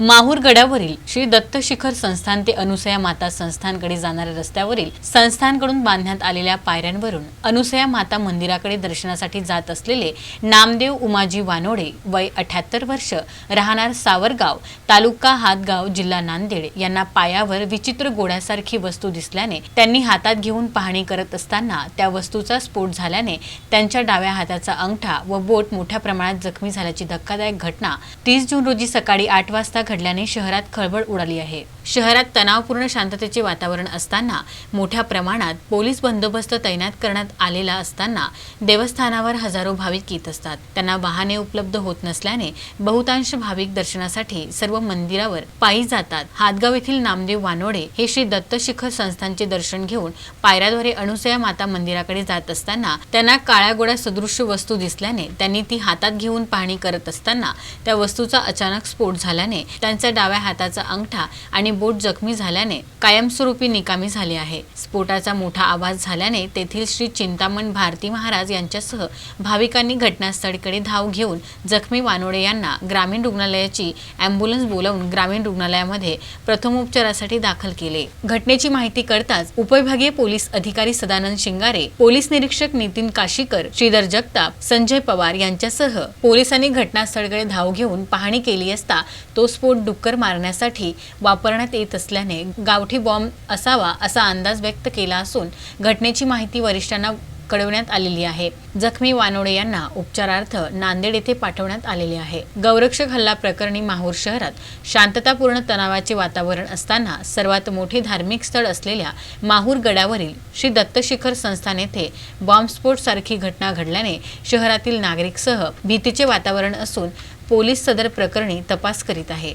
माहूर गडावरील श्री दत्त शिखर संस्थान ते अनुसया माता संस्थानकडे जाणाऱ्या रस्त्यावरील संस्थानकडून बांधण्यात आलेल्या पायऱ्यांवरून अनुसया माता मंदिराकडे दर्शनासाठी जात असलेले नामदेव उमाजी वानोडे वय अठ्याहत्तर वर्ष राहणार सावरगाव तालुका हातगाव जिल्हा नांदेड यांना पायावर विचित्र गोड्यासारखी वस्तू दिसल्याने त्यांनी हातात घेऊन पाहणी करत असताना त्या वस्तूचा स्फोट झाल्याने त्यांच्या डाव्या हाताचा अंगठा व बोट मोठ्या प्रमाणात जखमी झाल्याची धक्कादायक घटना तीस जून रोजी सकाळी आठ वाजता घडल्याने शहरात खळबळ उडाली आहे. शहरात तणावपूर्ण शांततेचे वातावरण असताना मोठ्या प्रमाणात पोलीस बंदोबस्त तैनात करण्यात आलेला असताना देवस्थानावर हजारो भाविक येत असतात. त्यांना वाहने उपलब्ध होत नसल्याने बहुतांश भाविक दर्शनासाठी सर्व मंदिरावर पायी जातात. हातगाव येथील नामदेव वानोडे हे श्री दत्त शिखर संस्थांचे दर्शन घेऊन पायऱ्याद्वारे अनुसया माता मंदिराकडे जात असताना त्यांना काळ्या गोळ्या सदृश्य वस्तू दिसल्याने त्यांनी ती हातात घेऊन पाहणी करत असताना त्या वस्तूचा अचानक स्फोट झाल्याने त्यांच्या डाव्या हाताचा अंगठा आणि बोट जखमी झाल्याने कायमस्वरूपी निकामी झाले आहे. स्फोटाचा मोठा आवाज झाल्याने तेथील श्री चिंतामण भारती महाराज यांच्यासह भाविकांनी घटनास्थळीकडे धाव घेऊन जखमी वानोडे यांना ग्रामीण रुग्णालयाची अँब्युलन्स बोलावून ग्रामीण रुग्णालयामध्ये प्रथमोपचारासाठी दाखल केले. घटनेची माहिती कळताच उपविभागीय पोलीस अधिकारी सदानंद शिंगारे पोलीस निरीक्षक नितीन काशीकर श्रीधर जगताप संजय पवार यांच्यासह पोलिसांनी घटनास्थळकडे धाव घेऊन पाहणी केली असता तो स्फोट डुक्कर मारण्यासाठी वापरण्यात येत असल्याने गावठी बॉम्ब असावा असा अंदाज व्यक्त केला असून घटनेची माहिती वरिष्ठांना कळवण्यात आलेली आहे. जखमी वानोडे यांना उपचारार्थ नांदेड येथे पाठवण्यात आलेले आहे. गौरक्षक हल्ला प्रकरणी माहूर शहरात शांततापूर्ण तणावाचे वातावरण असताना सर्वात मोठे धार्मिक स्थळ असलेल्या माहूर गडावरील श्री दत्तशिखर संस्थान येथे बॉम्बस्फोट सारखी घटना घडल्याने शहरातील नागरिकसह भीतीचे वातावरण असून पोलीस सदर प्रकरणी तपास करीत आहे.